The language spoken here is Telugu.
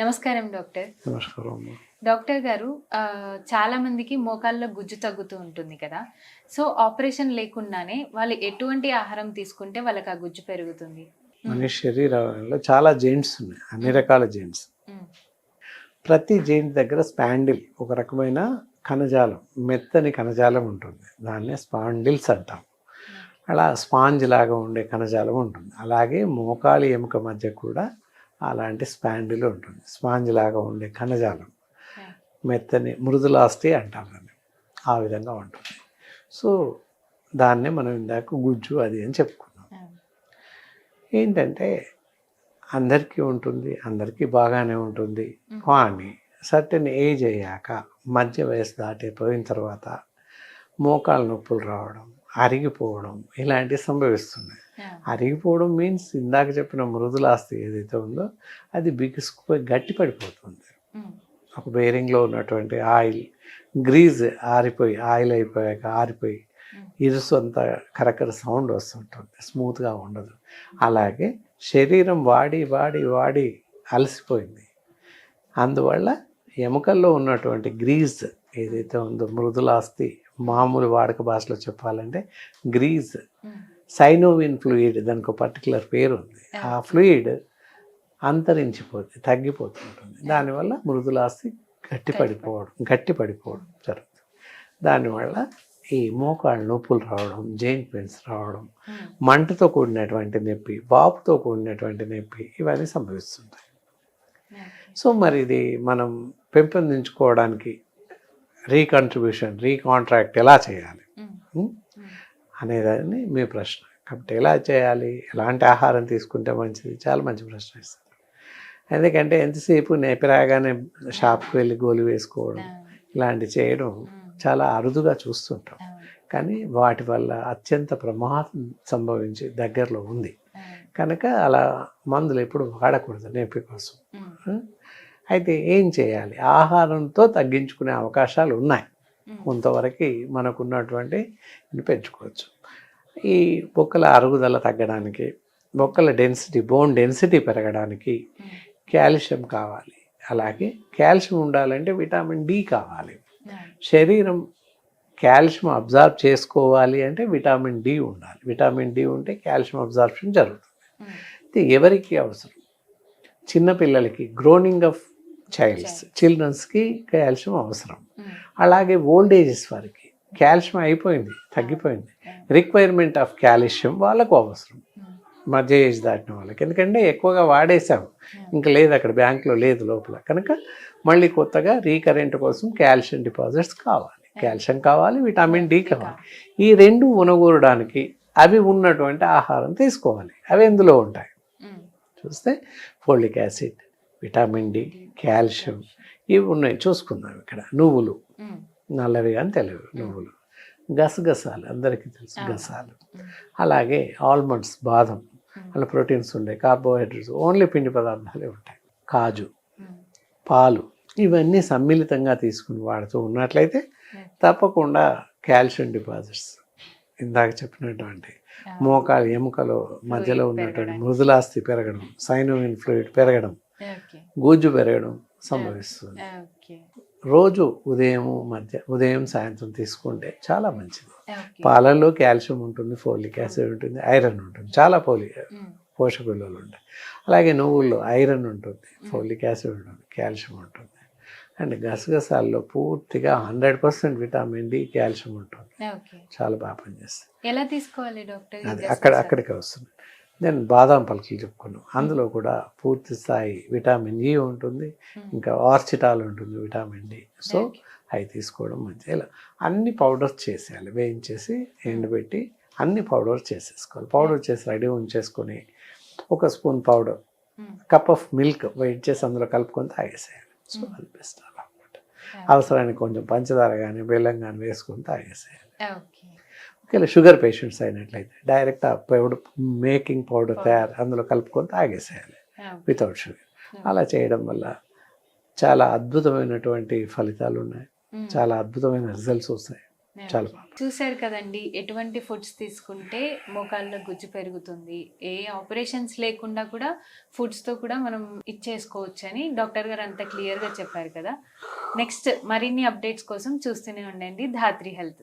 నమస్కారం డాక్టర్. నమస్కారం. డాక్టర్ గారు చాలా మందికి మోకాల్లో గుజ్జు తగ్గుతూ ఉంటుంది కదా. సో ఆపరేషన్ లేకుండానే వాళ్ళు ఎటువంటి ఆహారం తీసుకుంటే వాళ్ళకి ఆ గుజ్జు పెరుగుతుంది? మనిషి శరీరంలో చాలా జెయింట్స్ ఉన్నాయి అన్ని రకాల జెయింట్స్. ప్రతి జెయింట్ దగ్గర స్పాండిల్ ఒక రకమైన కణజాలం మెత్తని కణజాలం ఉంటుంది. దాన్నే స్పాండిల్స్ అంటాం. అలా స్పాంజ్ లాగా ఉండే కణజాలం ఉంటుంది. అలాగే మోకాలి ఎముక మధ్య కూడా అలాంటి స్పాండిల్ ఉంటుంది. స్పాంజ్ లాగా ఉండే కణజాలం. మెత్తని మృదులాస్తి అంటాం దాన్ని. ఆ విధంగా ఉంటుంది. సో దాన్నే మనం ఇందాక గుజ్జు అది అని చెప్పుకున్నాం. ఏంటంటే అందరికీ ఉంటుంది అందరికీ బాగానే ఉంటుంది. కానీ సర్టెన్ ఏజ్ అయ్యాక మధ్య వయసు దాటిపోయిన తర్వాత మోకాలు నొప్పులు రావడం అరిగిపోవడం ఇలాంటివి సంభవిస్తున్నాయి. అరిగిపోవడం మీన్స్ ఇందాక చెప్పిన మృదులాస్తి ఏదైతే ఉందో అది బిగుసుకుపోయి గట్టి పడిపోతుంది. ఒక బేరింగ్లో ఉన్నటువంటి ఆయిల్ గ్రీజ్ ఆరిపోయి ఆయిల్ అయిపోయాక ఆరిపోయి ఇరుసు అంతా కరకర సౌండ్ వస్తుంటుంది. స్మూత్గా ఉండదు. అలాగే శరీరం వాడి వాడి వాడి అలసిపోయింది. అందువల్ల ఎముకల్లో ఉన్నటువంటి గ్రీజ్ ఏదైతే ఉందో మృదులాస్తి మామూలు వాడక భాషలో చెప్పాలంటే గ్రీజ్. సైనోవిన్ ఫ్లూయిడ్ దానికి ఒక పర్టికులర్ పేరు ఉంది ఆ ఫ్లూయిడ్ అంతరించిపోతుంది తగ్గిపోతుంటుంది దానివల్ల మృదులాస్తి గట్టి పడిపోవడం గట్టి పడిపోవడం జరుగుతుంది దానివల్ల ఈ మోకాళ్ళ నొప్పులు రావడం జైంట్ పెయిన్స్ రావడం. మంటతో కూడినటువంటి నొప్పి వాపుతో కూడినటువంటి నొప్పి ఇవన్నీ సంభవిస్తుంటాయి. సో మరి ఇది మనం పెంపొందించుకోవడానికి రీకంట్రిబ్యూషన్ రీకాంట్రాక్ట్ ఎలా చేయాలి. అనేదాన్ని మీ ప్రశ్న. కాబట్టి ఎలా చేయాలి? ఎలాంటి ఆహారం తీసుకుంటే మంచిది? చాలా మంచి ప్రశ్న ఇస్తారు ఎందుకంటే ఎంతసేపు నేపి రాగానే షాప్కి వెళ్ళి గోలు వేసుకోవడం ఇలాంటి చేయడం. చాలా అరుదుగా చూస్తుంటాం. కానీ వాటి వల్ల అత్యంత ప్రమాదం సంభవించి దగ్గరలో ఉంది. కనుక అలా మందులు ఎప్పుడు వాడకూడదు నొప్పి కోసం. అయితే ఏం చేయాలి? ఆహారంతో తగ్గించుకునే అవకాశాలు ఉన్నాయి. కొంతవరకు మనకున్నటువంటి పెంచుకోవచ్చు. ఈ బొక్కల అరుగుదల తగ్గడానికి బొక్కల డెన్సిటీ బోన్ డెన్సిటీ పెరగడానికి. కాల్షియం కావాలి. అలాగే కాల్షియం ఉండాలంటే విటమిన్ డి కావాలి. శరీరం కాల్షియం అబ్జార్బ్ చేసుకోవాలి అంటే విటమిన్ డి ఉండాలి. విటమిన్ డి ఉంటే కాల్షియం అబ్జార్ప్షన్ జరుగుతుంది. ఇది ఎవరికి అవసరం? చిన్నపిల్లలకి గ్రోనింగ్ ఆఫ్ చైల్డ్స్ చిల్డ్రన్స్కి కాల్షియం అవసరం. మ్మ్. అలాగే ఓల్డ్ ఏజెస్ వారికి కాల్షియం అయిపోయింది తగ్గిపోయింది. రిక్వైర్మెంట్ ఆఫ్ కాల్షియం వాళ్ళకు అవసరం. మ్మ్. మధ్య ఏజ్ దాటిన వాళ్ళకి. ఎందుకంటే ఎక్కువగా వాడేసాం ఇంకా లేదు అక్కడ బ్యాంక్లో లేదు లోపల. కనుక మళ్ళీ కొత్తగా రీకరెంట్ కోసం కాల్షియం డిపాజిట్స్ కావాలి. కాల్షియం కావాలి విటమిన్ డి కావాలి. ఈ రెండు ఉనగూరడానికి అవి ఉన్నటువంటి ఆహారం తీసుకోవాలి. అవి ఎందులో ఉంటాయి. చూస్తే folic acid vitamin D calcium ఇవి ఉన్నాయి. చూసుకుందాం ఇక్కడ. నువ్వులు. నల్లవి కానీ తెల్లవి. నువ్వులు. గసగసాలు. అందరికీ తెలుసు. గసాలు. అలాగే ఆల్మండ్స్ బాదం. అలా ప్రోటీన్స్ ఉంటాయి కార్బోహైడ్రేట్స్. ఓన్లీ పిండి పదార్థాలే ఉంటాయి. కాజు. పాలు. ఇవన్నీ సమ్మిళితంగా తీసుకుని వాడుతూ ఉన్నట్లయితే. తప్పకుండా కాల్షియం డిపాజిట్స్. ఇందాక చెప్పినటువంటి మోకాలు ఎముకలో మధ్యలో ఉన్నటువంటి. మృదులాస్తి పెరగడం సైనోవిన్ ఫ్లూయిడ్ పెరగడం ఓకే. గూజు పెరగడం సంభవిస్తుంది. రోజు ఉదయం మధ్య ఉదయం సాయంత్రం తీసుకుంటే చాలా మంచిది. పాలల్లో కాల్షియం ఉంటుంది ఫోలిక్ యాసిడ్ ఉంటుంది ఐరన్ ఉంటుంది చాలా పోలి. పోషక విలువలు ఉంటాయి. అలాగే నువ్వుల్లో ఐరన్ ఉంటుంది ఫోలిక్ యాసిడ్ ఉంటుంది కాల్షియం ఉంటుంది. అండ్ గసగసాల్లో పూర్తిగా hundred percent vitamin D calcium ఉంటుంది. చాలా బాగా పనిచేస్తుంది. ఎలా తీసుకోవాలి డాక్టర్ అక్కడ అక్కడికే వస్తుంది. దెన్ బాదాం పలుకులు చెప్పుకున్నాం అందులో కూడా పూర్తి స్థాయి విటమిన్ ఇ ఉంటుంది ఇంకా ఆర్చిటాల్ ఉంటుంది విటమిన్ డి సో అవి తీసుకోవడం మంచిది. ఇలా అన్ని పౌడర్స్ చేసేయాలి. వేయించేసి ఎండబెట్టి అన్ని పౌడర్ చేసేసుకోవాలి. పౌడర్ చేసి రెడీ ఉంచేసుకొని ఒక spoon powder cup of milk wait చేసి అందులో కలుపుకొని తాగేసేయాలి. సో అది బెస్ట్ అలా అనమాట అవసరానికి కొంచెం పంచదార కానీ బెల్లం కానీ వేసుకొని తాగేసేయాలి. ఒకవేళ షుగర్ పేషెంట్స్ అయినట్లయితే డైరెక్ట్ ఆ పౌడర్ మేకింగ్ పౌడర్ తయారు అందులో కలుపుకొని తాగేసేయాలి వితౌట్ షుగర్. అలా చేయడం వల్ల చాలా అద్భుతమైనటువంటి ఫలితాలు ఉన్నాయి. చాలా అద్భుతమైన రిజల్ట్స్ వస్తాయి. చాలా బాగా చూశారు కదండి ఎటువంటి ఫుడ్స్ తీసుకుంటే మోకాళ్ళలో గుజ్జు పెరుగుతుంది? ఏ ఆపరేషన్స్ లేకుండా కూడా ఫుడ్స్తో కూడా మనం ఇచ్చేసుకోవచ్చు అని డాక్టర్ గారు అంత క్లియర్గా చెప్పారు కదా. నెక్స్ట్ మరిన్ని అప్డేట్స్ కోసం చూస్తూనే ఉండండి. ధాత్రి హెల్త్.